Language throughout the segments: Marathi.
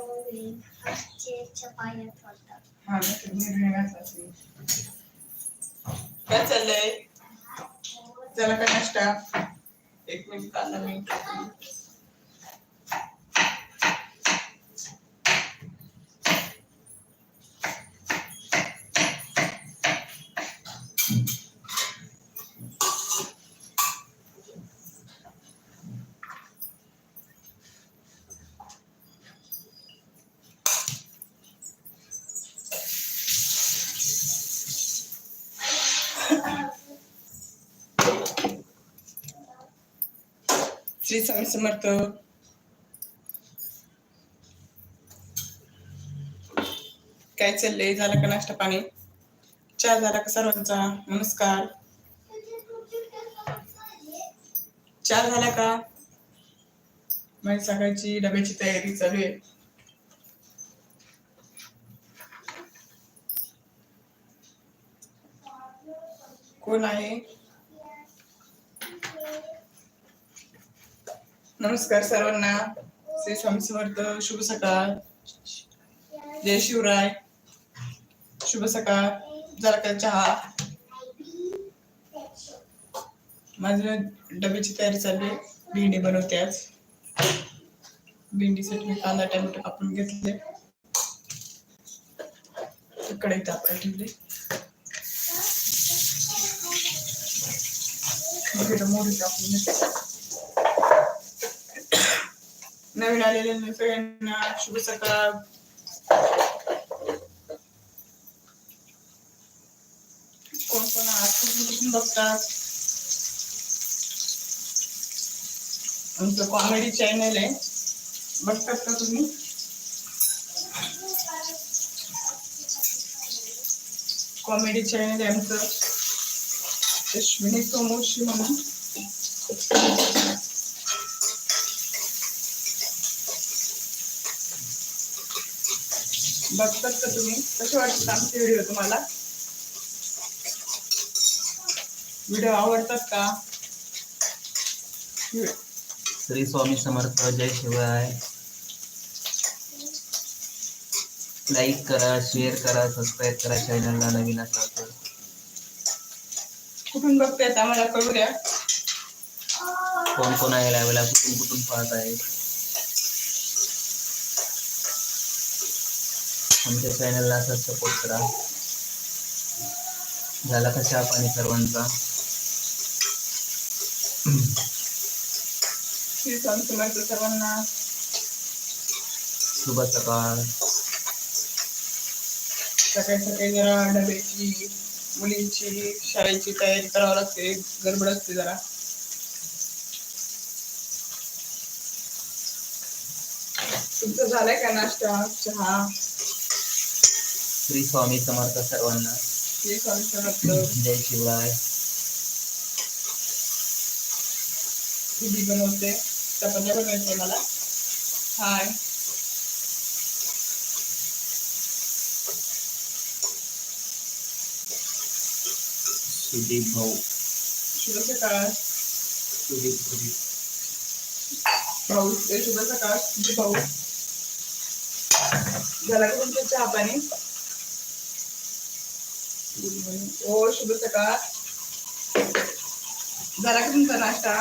होईल आजच्या पायात काय चाललंय? चला का नाश्ता एक मिनिट कांदा मी श्री स्वामी समर्थ काय चाललंय? झालं का नाश्ता पाणी? चहा झाला का सर्वांचा? नमस्कार. चहा झाला का? माझी सकाळची डब्याची तयारी चालू आहे. कोण आहे? नमस्कार सर्वांना. श्री स्वामी समर्थ शुभ सकाळ. जय शिवराय. शुभ सकाळ. जरा का चहा? माझ्या डब्याची तयारी चालली भेंडी बनवते आज. भेंडीसाठी मी कांदा टोमॅटो कापून घेतले. इकडे तापायला ठेवले. मग इथं मोहरी टाकून नवीन आलेल्या सगळ्यांना शुभ सकाळ कोण कोण बघतात? आमचं कॉमेडी चॅनल आहे. बघतात का तुम्ही? कॉमेडी चॅनल आहे आमचं. अश्विनी सोमोशी म्हणून बघतात का तुम्ही? कसे वाटतात आमचे व्हिडिओ तुम्हाला? व्हिडिओ आवडतात का? श्री स्वामी समर्थ जय शिवाय. लाईक करा शेअर करा सबस्क्राईब करा चॅनलला नवीन असाल तर. कुठून बघतायत आम्हाला कळू द्या. कोण कोण आहे लावेला कुठून कुठून पाहत आहे? आमच्या चॅनलला असंच सपोर्ट करा. झाला का चहा पाणी सर्वांचा? सर्वांना. शुभ सकाळ. सकाळी सकाळी जरा डब्याची मुलींची शाळेची तयारी करावी लागते. गडबड असते जरा. तुमचं झालंय का नाश्ता चहा? श्री स्वामी समर्थ सर्वांना. जय शिवराय. बनवते बनवायच्या मला हाय. सुदीप भाऊ. शुभ सकाळ सुदीप सुदीप भाऊ शुभ सकाळ तुझे भाऊ. झाला का तुमचं चहा पाणी हो शुभ सकाळ जरा का तुमचा नाश्ता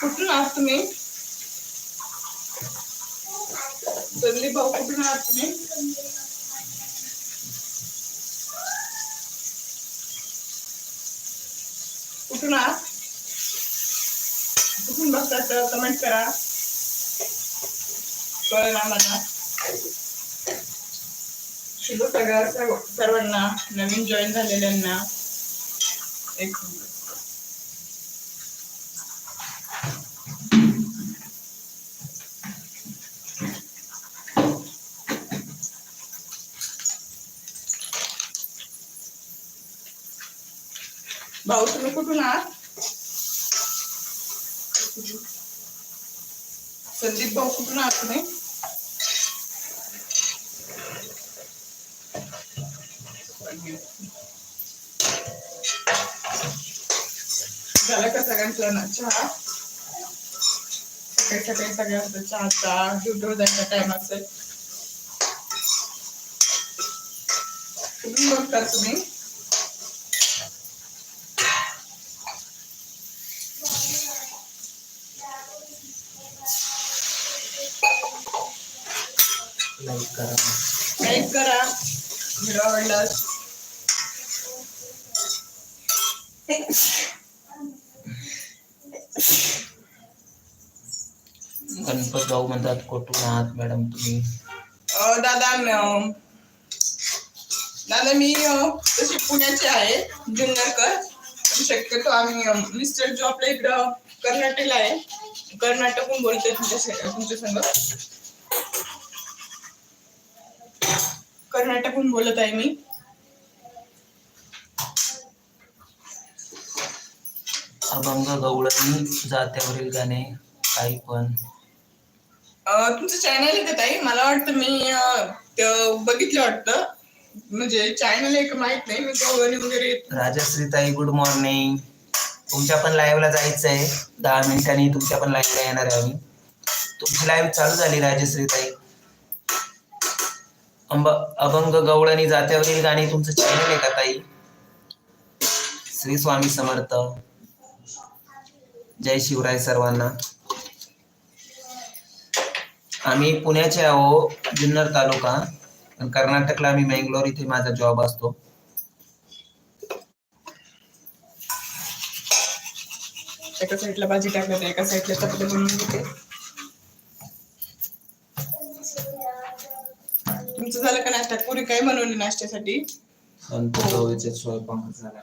कुठून आहात? तुम्ही? संदीप भाऊ कुठून आहात तुम्ही? कुठून आहात कुठून बघतात कमेंट करा. कळेल आम्हाला शुभ सगळ्या सर्व- सर्वांना नवीन जॉईन झालेल्यांना. एक भाऊ तुम्ही कुठून आहात? संदीप भाऊ कुठून आहात तुम्ही? झालं का सगळ्यांचा ना चहा? सकाळी सकाळी सगळ्यांचा चहाचा ड्युटीवर जायचा टाइम असेल. तुम्ही बघता तुम्ही? लाईक करा. लाईक करा. व्हिडिओ आवडल्यास भाऊ म्हणतात कुठून आहात मॅडम तुम्ही. अं, दादा दादा मी अं, तशी पुण्याचे आहे जुन्नरकर. पण शक्यतो आम्ही अं, मिस्टर जॉबला इकडं कर्नाटकला आहे. कर्नाटकहून बोलते तुमच्या तुमच्या संग. कर्नाटकहून बोलत आहे मी. अभंग गवळणी जात्यावरील गाणे काही पण. तुमचं चॅनल आहे का ताई? मला वाटतं मी बघितलं वाटतं. म्हणजे चॅनल आहे का माहीत नाही. मी गवळणी वगैरे राजश्रीताई गुड मॉर्निंग तुमच्या पण लाईव्हला जायचं आहे. दहा मिनिटांनी तुमच्या पण लाईव्हला येणार आहे आम्ही. तुमची लाईव्ह चालू झाली राजश्रीताई अंब अभंग गवळणी जात्यावरील गाणी तुमचं चॅनल आहे का ताई? श्री स्वामी समर्थ. जय शिवराय सर्वांना. आम्ही पुण्याचे आहो जुन्नर तालुका. आणि कर्नाटकला आम्ही मँगलोर इथे माझा जॉब असतो. एका साईडला भाजी टाकलं तर एका साईडला चपाती बनवून घेते तुमचं झालं का नाश्ता? पुरी काय बनवली नाश्त्यासाठी? गणपती स्वयंपाक झाला.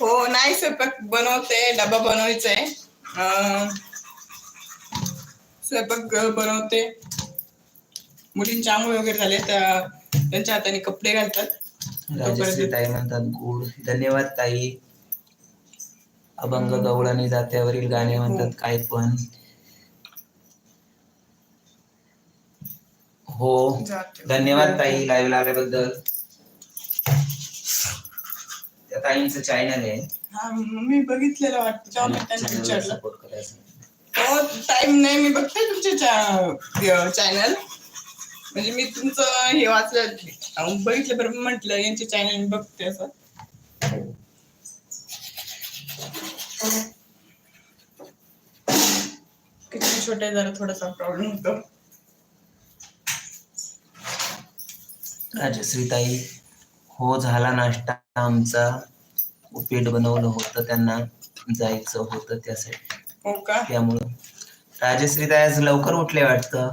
हो नाही स्वयंपाक बनवते डबा बनवायचा आहे स्वयंपाक बनवते. मुलींचे आंघोळ वगैरे झाले त्या त्यांच्या हाताने कपडे घालतात. राजश्री ताई म्हणतात गुड धन्यवाद ताई. अभंग गवळणी जात्यावरील गाणे म्हणतात काय पण. हो. धन्यवाद ताई लाईव्ह आल्याबद्दल त्या ताईंचं चॅनल आहे. हा मी बघितलेलं वाटतं. त्यांना विचारलं. सपोर्ट करायचं. हो टाइम नाही मी बघते तुमचे चॅनल म्हणजे मी तुमचं हे वाचलं. बघितलं बरं म्हटलं यांचे चॅनल मी बघते असं. किती छोटे जरा थोडासा प्रॉब्लेम होतो. राजश्रीताई हो झाला नाश्ता आमचा. उपीट बनवलं होतं त्यांना. जायचं होतं त्यासाठी. हो का? त्यामुळं. राजश्री ताई आज लवकर उठले वाटतं.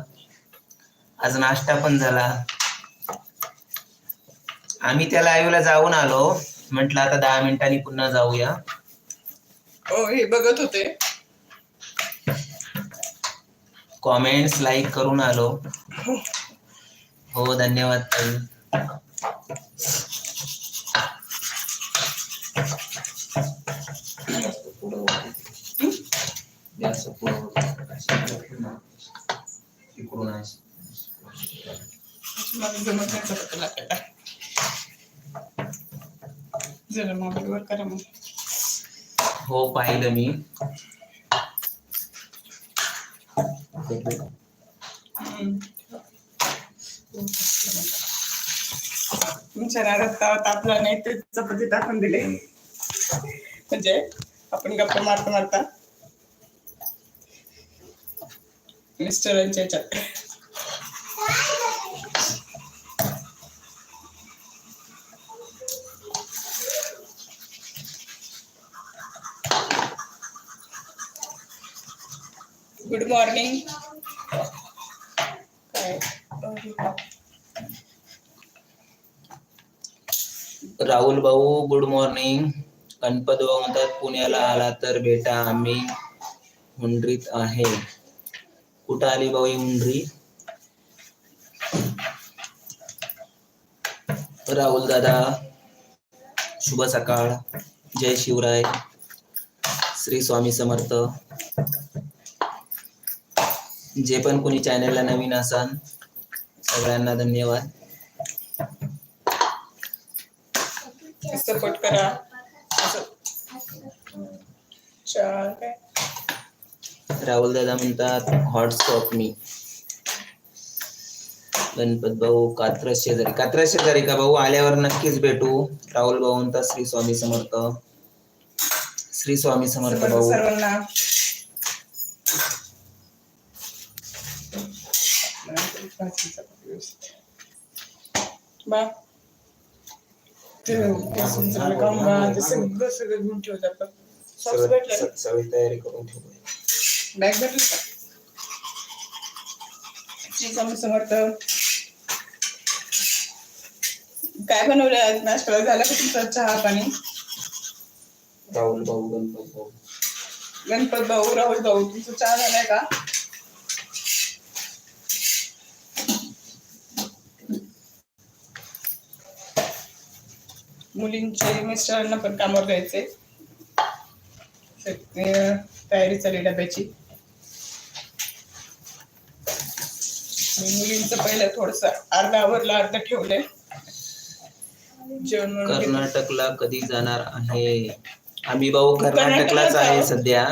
आज नाश्ता पण झाला. आम्ही त्या लाईव्हला जाऊन आलो. म्हटलं आता दहा मिनिटांनी पुन्हा जाऊया. हो हे बघत होते. कॉमेंट्स लाईक करून आलो. हो धन्यवाद ताई. जास्त पुढं इकडून आहे. मला जमत करा मग हो पाहिलं मी तुमच्या रागात तावा तापला नाही ते चपाती टाकून दिले म्हणजे आपण गप्पा मारता मारता मिस्टरांच्या गुड मॉर्निंग राहुल भाऊ गुड मॉर्निंग गणपत भाऊ म्हणतात पुण्याला आला तर बेटा आम्ही हुंडरीत आहे. कुठं आली भाऊ ही राहुल दादा शुभ सकाळ जय शिवराय श्री स्वामी समर्थ. जे पण कोणी चॅनलला नवीन असाल सगळ्यांना धन्यवाद. सपोर्ट करा. चार काय राहुल दादा म्हणतात हॉटस्पॉट मी गणपत भाऊ कात्रज शेजारी. कात्रज शेजारी का भाऊ? आल्यावर नक्कीच भेटू. राहुल भाऊ म्हणतात श्री स्वामी समर्थ. श्री स्वामी समर्थ भाऊ. सर्वांना. सगळी तयारी करून ठेवू बॅग भेटली का श्री स्वामी समर्थ काय बनवलं आज? नाश्त्याला झालं का तुमचा चहा पाणी? राहुल भाऊ गणपत भाऊ. गणपत भाऊ राहुल भाऊ तुमचा चहा झालाय का? मुलींचे मिस्टरांना पण कामावर जायचे सगळे तयारी चालली डब्याची. मी मुलींचं पहिलं थोडस अर्धा आवरलं अर्ध ठेवलंय. जेवण बनवून घेतलं. कर्नाटकला कधी जाणार आहे? आम्ही भाऊ कर्नाटकलाच आहे सध्या.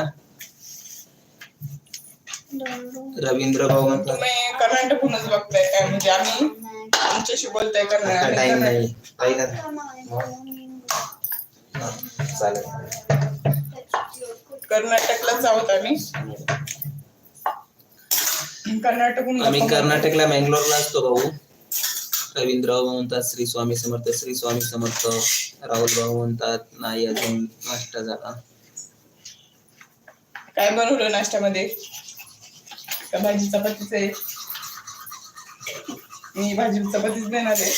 रवींद्र भाऊ म्हणतात तुम्ही कर्नाटकहूनच बघताय काय म्हणजे आम्ही आमच्याशी बोलताय आता टाइम कर्नाटक नाही. काही चालेल. कर्नाटकलाच आहोत आम्ही. कर्नाटकहून आम्ही कर्नाटकला बँगलोरला असतो भाऊ. रवींद्र भाऊ म्हणतात श्री स्वामी समर्थ श्री स्वामी समर्थ. राहुल भाऊ म्हणतात नाही अजून नाश्ता झाला. काय बनवलं नाश्त्यामध्ये? भाजी चपातीच आहे? मी भाजी चपातीच देणार आहे.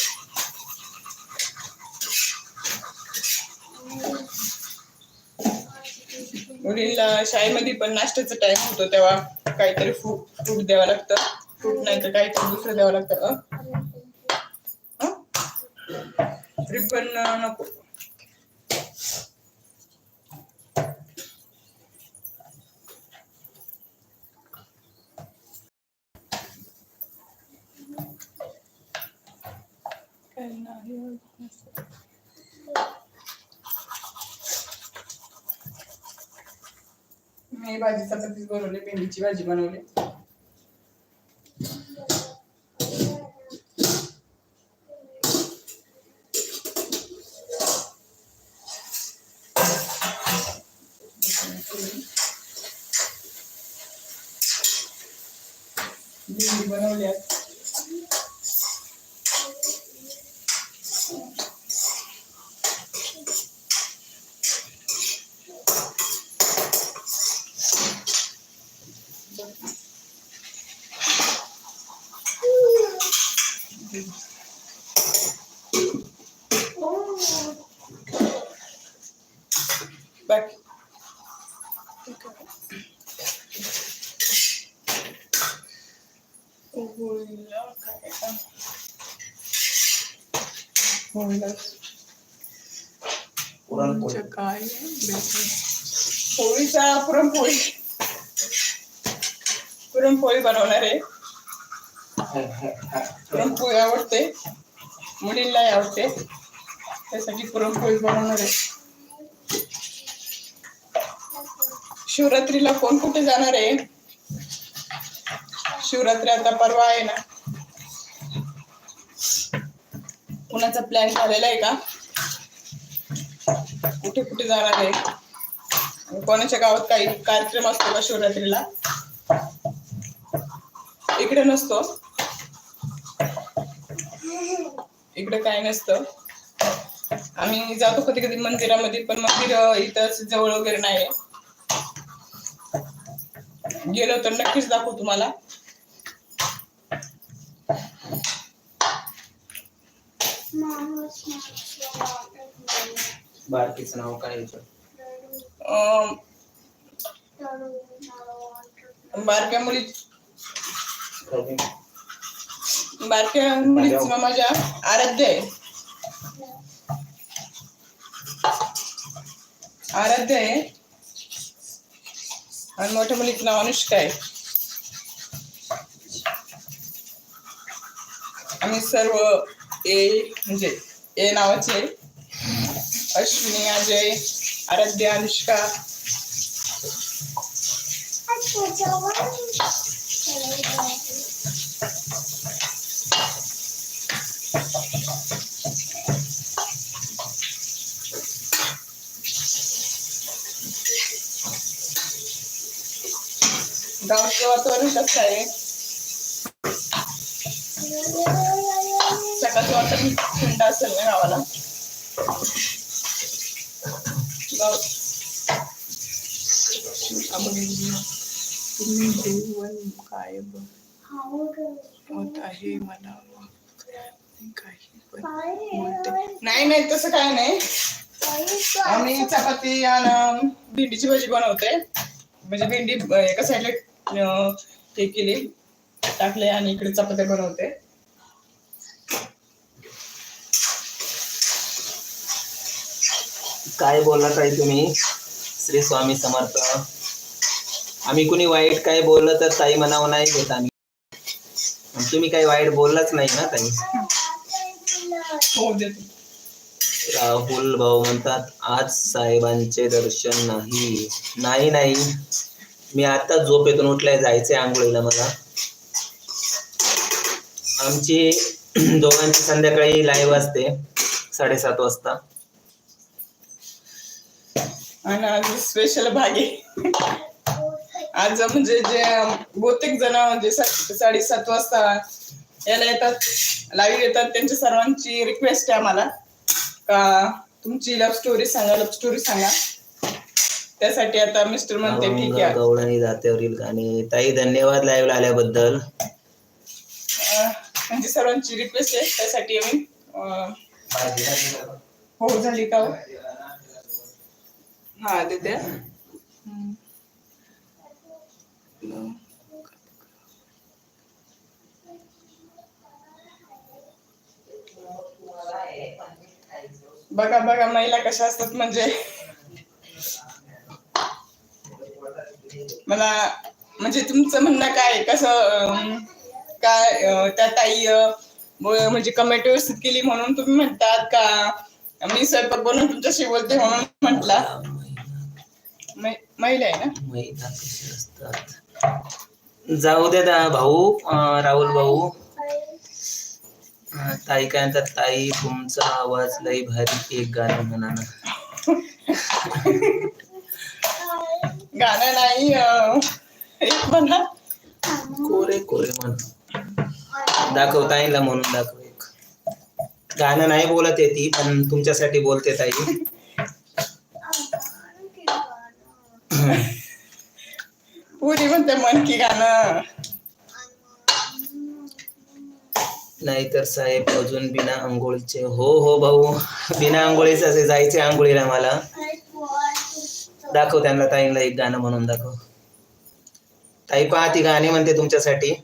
मुलींना शाळेमध्ये पण नाश्त्याचा टाइम होतो तेव्हा काहीतरी फ्रूट फ्रूट द्यावं लागतं. फ्रूट नाही तर काहीतरी दुसरं द्यावं लागतं रिबन नको. नाही मी भाजी चपातीच बनवली भेंडीची भाजी बनवली भेंडी बनवली आज. बाकी होळीला काय का? होळीला होळीचं काय बेसन. होळीचा पुरणपोळी पुरणपोळी बनवणार आहे पुरणपोळी आवडते. मुलींनाही आवडते. त्यासाठी पुरणपोळी बनवणार आहे. शिवरात्रीला कोण कुठे जाणार आहे? शिवरात्री आता परवा आहे ना. कुणाचा प्लॅन झालेला आहे का? कुठे कुठे जाणार आहे? कोणाच्या गावात काही कार्यक्रम असतो का शिवरात्रीला? इकडे नसतो. इकडे काय नसतं. आम्ही जातो कधी कधी मंदिरामध्ये पण मंदिर इथं जवळ वगैरे नाही गेलो तर नक्कीच दाखवू तुम्हाला. बारकीचं नाव काय बारक्या मुली रवी. बारक्या मुलीच माझ्या आराध्य आहे आराध्य आहे आणि मोठ्या मुलीचं नाव अनुष्का आहे आम्ही सर्व ए म्हणजे ए नावाचे अश्विनी अजय आराध्य अनुष्का गावचं वातावरण कसं आहे सकाळचं वातावरण थंड असेल ना गावाला गाव- काय होत आहे मला नाही नाही तसं काय नाही. आम्ही चपाती आणि भेंडीची भाजी बनवते म्हणजे भेंडी एका साईडला हे केली. टाकले आणि इकडे चपात्या बनवते. काय बोलला ताई तुम्ही? श्री स्वामी समर्थ. आम्ही कुणी वाईट काय बोललं तर ताई मनावर नाही घेत आम्ही. तुम्ही काही वाईट बोललाच नाही ना ताई? हो देते. राहुल भाऊ म्हणतात आज साहेबांचे दर्शन नाही. नाही नाही. मी आता झोपेतून उठलाय जायचंय आंघोळीला मला. आमची दोघांची संध्याकाळी लाईव्ह असते साडेसात वाजता. आणि आज स्पेशल भागे आज म्हणजे जे बहुतेक जण म्हणजे साडेसात वाजता याला येतात लाईव्ह येतात. त्यांच्या सर्वांची रिक्वेस्ट आहे आम्हाला. का तुमची लव्ह स्टोरी सांगा लव्ह स्टोरी सांगा. त्यासाठी आता मिस्टर म्हणते ठीक आहे. गवळणी जात्यावरील गाणे. ताई धन्यवाद लाईव्ह आल्याबद्दल. म्हणजे सर्वांची रिक्वेस्ट आहे त्यासाठी आम्ही हो झाली का हो? हा देते. बघा बघा महिला कशा असतात म्हणजे. मला म्हणजे तुमचं म्हणणं काय कसं काय त्या ताई म्हणजे कमेंट व्यवस्थित केली म्हणून तुम्ही म्हणतात का? मी स्वयंपाक बनवून तुमच्याशी बोलते म्हणून म्हटला. महिला आहे ना? जाऊ दे दा भाऊ राहुल भाऊ. ताई काय म्हणतात? ताई तुमचा आवाज लई भारी एक गाणं म्हणा ना. गाणं नाही अं, एक म्हणा कोरे कोरे म्हण. दाखव ताईला म्हणून दाखव एक. गाणं नाही बोलत आहे ती पण तुमच्यासाठी बोलते ताई. पुरी म्हणते मन की गाणं. नाहीतर साहेब अजून बिना आंघोळीचे. हो हो भाऊ. बिना आंघोळीचे असे जायचे आंघोळीला मला. दाखव त्यांना ताईला एक गाणं म्हणून दाखव. ताई पहा ती गाणी म्हणते तुमच्यासाठी.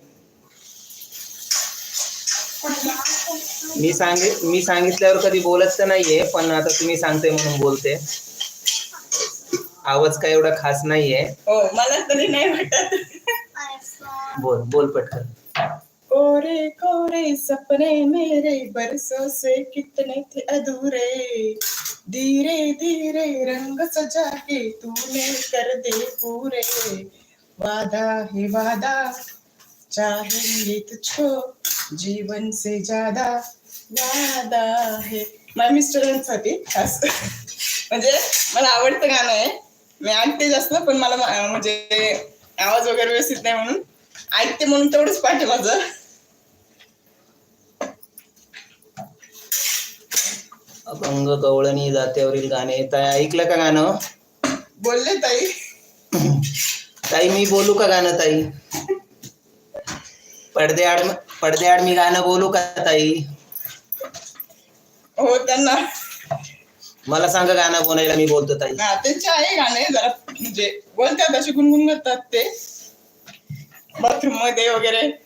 मी सांगे मी सांगितल्यावर कधी बोलत तर नाहीये पण आता तुम्ही सांगते म्हणून बोलते. आवाज काय एवढा खास नाहीये. हो मला तरी नाही वाटत. बोल बोल पटकन. कोरे कोरे सपने मेरे बरसों से कितने थे अधूरे। धीरे धीरे रंग सजा के तूने कर दे पूरे। वादा है वादा चाहेंगे तुझको जीवन से ज्यादा वादा है। माझ्या मिस्टरांसाठी खास म्हणजे मला आवडतं गाणं आहे. मी ऐकते जास्त पण मला म्हणजे आवाज वगैरे व्यवस्थित नाही म्हणून. ऐकते म्हणून तेवढंच पाठ माझं अभंग गवळणी जात्यावरील गाणे. ताई ऐकलं का गाणं? बोलले ताई. ताई मी बोलू का गाणं ताई? पडद्याआड पडद्याआड मी गाणं बोलू का ताई? हो त्यांना. मला सांगा गाणं बोलायला मी बोलतो ताई. त्यांचे आहे गाणे जरा म्हणजे बोलतात असे गुणगुण करतात ते. बाथरूममध्ये वगैरे.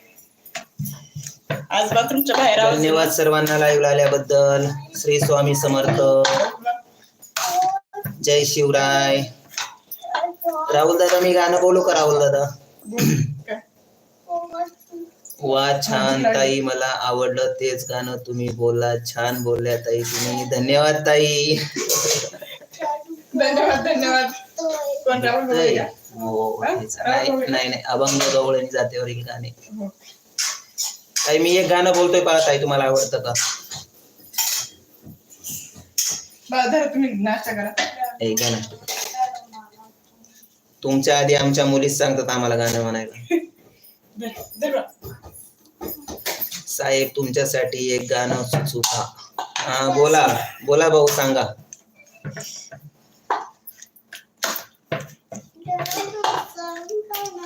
आज बाथरूमच्या बाहेर आवाज धन्यवाद सर्वांना लाईव्ह आल्याबद्दल. श्री स्वामी समर्थ. जय शिवराय. राहुल दादा मी गाणं बोलू का राहुल दादा? वा छान ताई मला आवडलं तेच गाणं तुम्ही बोलला छान बोलल्या ताई तुम्ही. धन्यवाद ताई. धन्यवाद धन्यवाद. कोण राहुल जय बोलूया हो हा? तेच. नाही नाही नाही. अभंग गवळणी जातेवरील गाणे. हो. ताई मी एक गाणं बोलतोय पहा ताई तुम्हाला आवडतं का? बरं धरा तुम्ही नाश्ता करा. एक गाणं तुमच्या आधी आमच्या मुलीच सांगतात आम्हाला गाणं म्हणायला. साहेब तुमच्यासाठी एक गाणं सुचू हा बोला. बोला भाऊ सांगा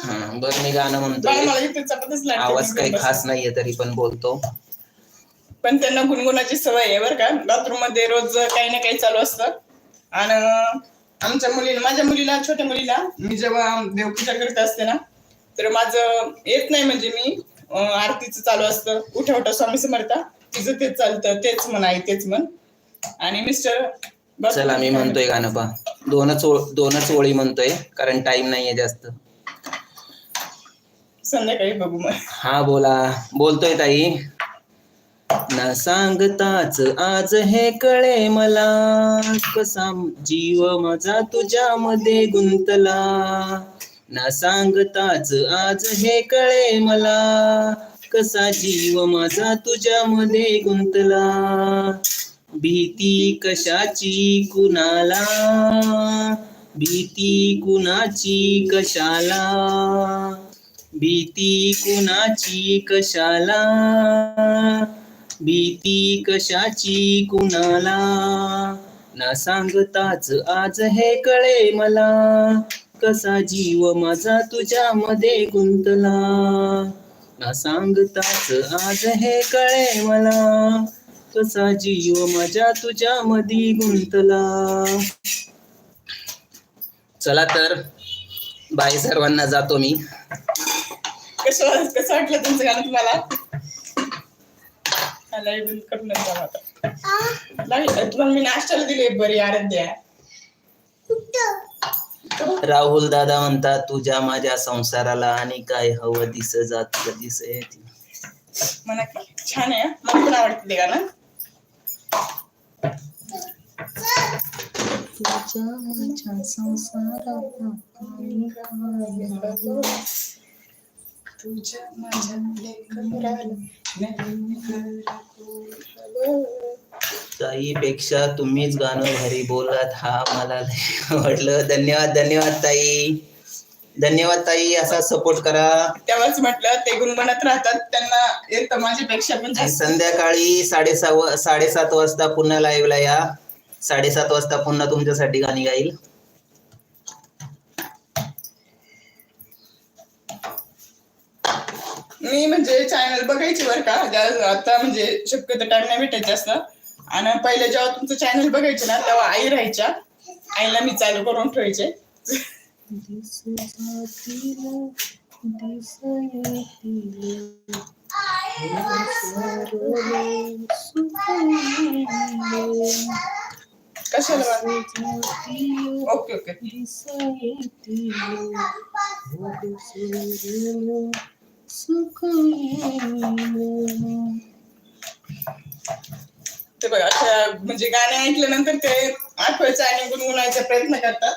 हा बरं मी गाणं लागते. आवाज काही खास नाहीये तरी पण बोलतो. पण त्यांना गुणगुणाची सवय आहे बरं का. बाथरूममध्ये रोज काही ना काही चालू असतं. आणि आमच्या मुलीला माझ्या मुलीला छोट्या मुलीला मी जेव्हा देवपूजा करत असते ना तर माझं येत नाही म्हणजे मी आरतीचं चालू असतं. उठा उठा स्वामी समर्था तिचं तेच चालतं. तेच म्हण आई तेच म्हण. आणि मिस्टर चला मी म्हणतोय गाणं पा दोनच दोनच ओळी म्हणतोय कारण टाइम नाहीये जास्त. संध्याकाळी बघू मग. हा बोला. बोलतोय ताई. ना सांगताच आज हे कळे मला. कसा जीव माझा तुझ्यामध्ये गुंतला. ना सांगताच आज हे कळे मला. कसा जीव माझा तुझ्यामध्ये गुंतला. भीती कशाची कुणाला? भीती कुणाची कशाला? भीती कुणाची कशाला? भीती कशाची कुणाला? ना सांगताच आज हे कळे मला. कसा जीव माझा तुझ्यामध्ये गुंतला? ना सांगताच आज हे कळे मला. कसा जीव माझ्या तुझ्यामध्ये गुंतला? चला तर बाय सर्वांना जातो मी. कसं कसं वाटलं तुमचं गाणं तुम्हाला? लाईव्ह मी नाश्त्याला दिले बरी आराध्या. राहुल दादा म्हणतात तुझ्या माझ्या संसाराला आणि काय हवं दिस जात दिस की छान आहे. मला पण आवडते ते गाणं. तुझ्या माझ्या संसाराला तुझ्या माझ्या ताईपेक्षा तुम्हीच गाणं भारी बोलत हा मला आवडलं. धन्यवाद धन्यवाद ताई. धन्यवाद ताई असा सपोर्ट करा. तेव्हाच म्हटलं ते गुणगुणत राहतात. त्यांना येतं माझ्यापेक्षा पण संध्याकाळी साडेसहा साडेसात वाजता पुन्हा लाईव्हला या. साडेसात वाजता पुन्हा तुमच्यासाठी गाणी गाईल. मी म्हणजे चॅनल बघायची बरं का. ज्या- आता म्हणजे शक्यतो टाइम नाही भेटायचं असं. आणि पहिले जेव्हा तुमचं चॅनल बघायचे ना तेव्हा आई राहायच्या. आईला मी चालू करून ठेवायचे. कशाला ओके ओके. ते बघा अशा म्हणजे गाणे ऐकल्यानंतर ते आठवायचं आणि गुणगुणायचा प्रयत्न करतात.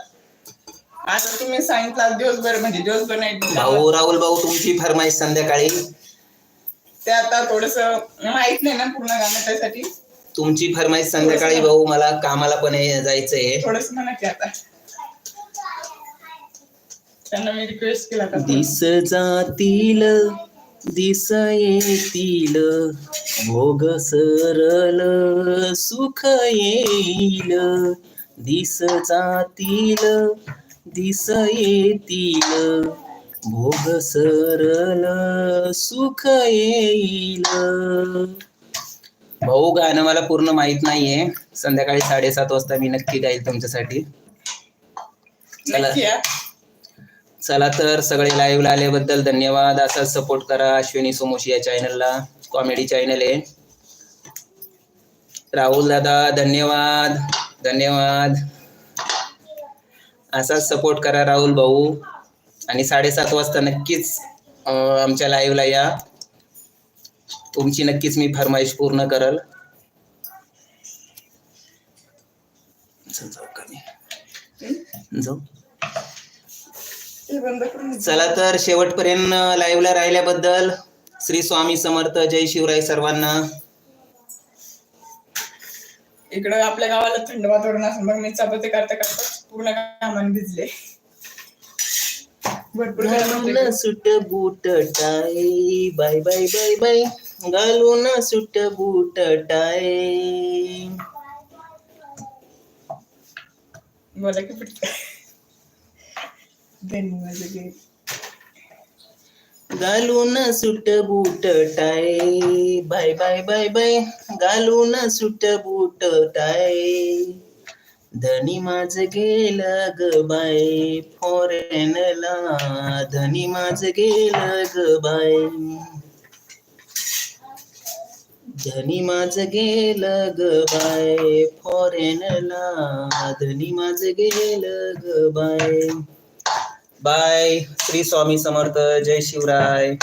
आता तुम्ही सांगितलं दिवसभर म्हणजे दिवसभर नाही भाऊ राहुल भाऊ तुमची फरमाईश संध्याकाळी. ते आता थोडस माहीत नाही ना पूर्ण गाणं त्यासाठी. तुमची फरमाईश संध्याकाळी भाऊ मला कामाला पण जायचंय. थोडस म्हणा की आता. त्यांना मी रिक्वेस्ट केला होता दिस जातील दिस येतील. भोग सरल सुख येईल. दिस जातील दिस येतील. भोग सरल सुख येईल. भाऊ गाणं मला पूर्ण माहीत नाहीये. संध्याकाळी साडेसात वाजता मी नक्की गाईल तुमच्यासाठी. चला. चला तर सगळे लाईव्हला आल्याबद्दल धन्यवाद. असाच सपोर्ट करा अश्विनी सोमोशी या चॅनलला कॉमेडी चॅनल आहे. राहुल दादा धन्यवाद. धन्यवाद. असाच सपोर्ट करा राहुल भाऊ. आणि साडेसात वाजता नक्कीच आमच्या लाईव्हला या. तुमची नक्कीच मी फरमाईश पूर्ण करल. जाऊ. ते बंद करून दे. चला तर शेवटपर्यंत लाईव्हला राहिल्याबद्दल श्री स्वामी समर्थ जय शिवराय सर्वांना इकडं आपल्या गावाला थंड वातावरण असून मग मी चपाती करता करता पूर्ण कामाने भिजले भरपूर. घालून suit boot tie bye bye bye bye घालून सुट बूट टाय बोला की पटकन. घालून suit boot tie bye bye bye bye घालून सुट बूट टाय. धनी माझ गेल ग बाय. फॉरेनला धनी माझ गेल ग बाय. धनी माझ गेल ग बाय. फॉरेनला धनी माझ गेल ग बाय. बाय श्री स्वामी समर्थ जय शिवराय